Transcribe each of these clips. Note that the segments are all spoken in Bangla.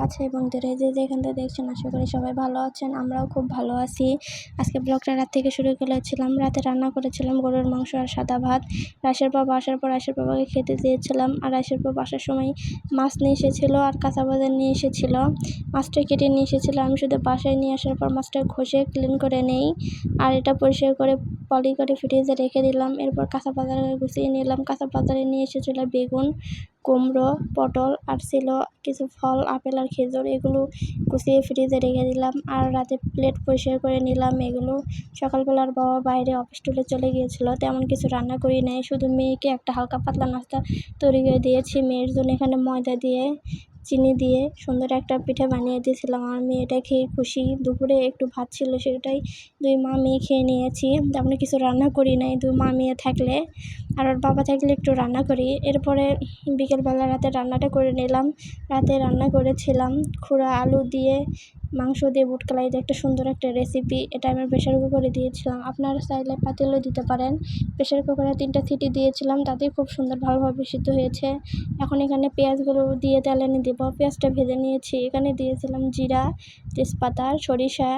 কাছে এবং দূরে যে যেখান থেকে দেখছেন, আশা করি সবাই ভালো আছেন, আমরাও খুব ভালো আছি। আজকে ব্লগটা রাত থেকে শুরু করেছিলাম, রাতে রান্না করেছিলাম গরুর মাংস আর সাদা ভাত। রাশের বাবা আসার পর রাশের বাবাকে খেতে দিয়েছিলাম, আর রাশের বাবা আসার সময় মাছ নিয়ে এসেছিল আর কাঁচা বাজার নিয়ে এসেছিল। মাছটা কেটে নিয়ে এসেছিল, আমি শুধু বাসায় নিয়ে আসার পর মাছটা ঘষে ক্লিন করে নেই, আর এটা পরিষ্কার করে পলি করে ফ্রিজে রেখে দিলাম। এরপর কাঁচা বাজারে গুছিয়ে নিলাম। কাঁচা বাজারে নিয়ে এসেছিল বেগুন, কুমড়ো, পটল, আর ছিল কিছু ফল, আপেল আর খেজুর। এগুলো গুছিয়ে ফ্রিজে রেখে দিলাম আর রাতে প্লেট পরিষ্কার করে নিলাম এগুলো। সকালবেলার বাবা বাইরে অফিস টুলে চলে গিয়েছিল। তেমন কিছু রান্না করি নাই। শুধু মেয়েকে একটা হালকা পাতলা নাস্তা তৈরি করে দিয়েছি। মেয়ের জন্য এখানে ময়দা দিয়ে চিনি দিয়ে সুন্দর একটা পিঠে বানিয়ে দিয়েছিলাম। আমার মেয়েটা খেয়ে খুশি। দুপুরে একটু ভাত ছিল সেটাই দুই মা মেয়ে খেয়ে নিয়েছি। তেমন কিছু রান্না করি নাই, দুই মা মেয়ে থাকলে। আর ওর বাবা থাকলে একটু রান্না করি। এরপরে বিকেলবেলা রাতে রান্নাটা করে নিলাম। রাতে রান্না করেছিলাম। খুঁড়া আলু দিয়ে মাংস দিয়ে বুট কালাই দিয়ে একটা সুন্দর একটা রেসিপি এটা আমি প্রেশার কুকারে দিয়েছিলাম। আপনারা চাইলে পাতিলও দিতে পারেন। প্রেশার কুকারে তিনটা সিটি দিয়েছিলাম তাতেই খুব সুন্দর ভালোভাবে সিদ্ধ হয়েছে। এখন এখানে পেঁয়াজগুলো দিয়ে তেলে নিয়ে দেবো। পেঁয়াজটা ভেজে নিয়েছি। এখানে দিয়েছিলাম জিরা, তেজপাতা, সরিষা।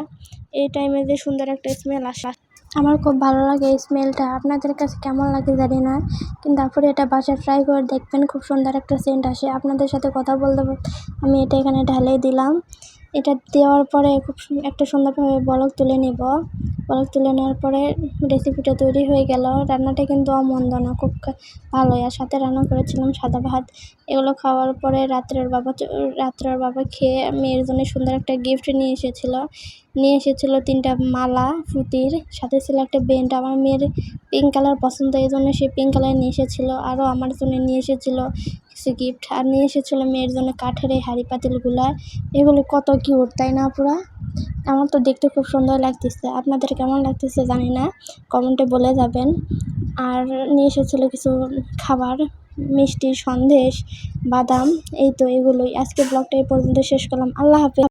এই টাইমে যে সুন্দর একটা স্মেল আসা। আমার খুব ভালো লাগে এই স্মেলটা আপনাদের কাছে কেমন লাগে জানি না, কিন্তু তারপরে এটা বাসায় ট্রাই করে দেখবেন, খুব সুন্দর একটা সেন্ট আসে। আপনাদের সাথে কথা বলতে আমি এটা এখানে ঢালাই দিলাম। এটা দেওয়ার পরে খুব একটা সুন্দরভাবে বলক তুলে নেব। বলক তুলে নেওয়ার পরে রেসিপিটা তৈরি হয়ে গেল। রান্নাটা কিন্তু অমন্দ না, খুব ভালোই। আর সাথে রান্না করেছিলাম সাদা ভাত। এগুলো খাওয়ার পরে রাত্রের বাবা রাত্রের বাবা খেয়ে মেয়ের জন্য সুন্দর একটা গিফট নিয়ে এসেছিল। নিয়ে এসেছিল তিনটা মালা, ফুতির, সাথে ছিল একটা বেন্ট আমার মেয়ের পিঙ্ক কালার পছন্দ, এই জন্য সে পিঙ্ক কালার নিয়ে এসেছিল। আরও আমার জন্য নিয়ে এসেছিল। কিছু গিফট আর নিয়ে এসেছিল মেয়ের জন্য কাঠের এই হাড়ি পাতিলগুলা। এগুলো কত কিউট তাই না পুরা আমার তো দেখতে খুব সুন্দর লাগতেছে। আপনাদের কেমন লাগতেছে জানি না। কমেন্টে বলে যাবেন। আর নিয়ে এসেছিল কিছু খাবার, মিষ্টি, সন্দেশ, বাদাম, এই তো এগুলোই। আজকে ব্লগটা এই পর্যন্ত শেষ করলাম। আল্লাহ হাফেজ।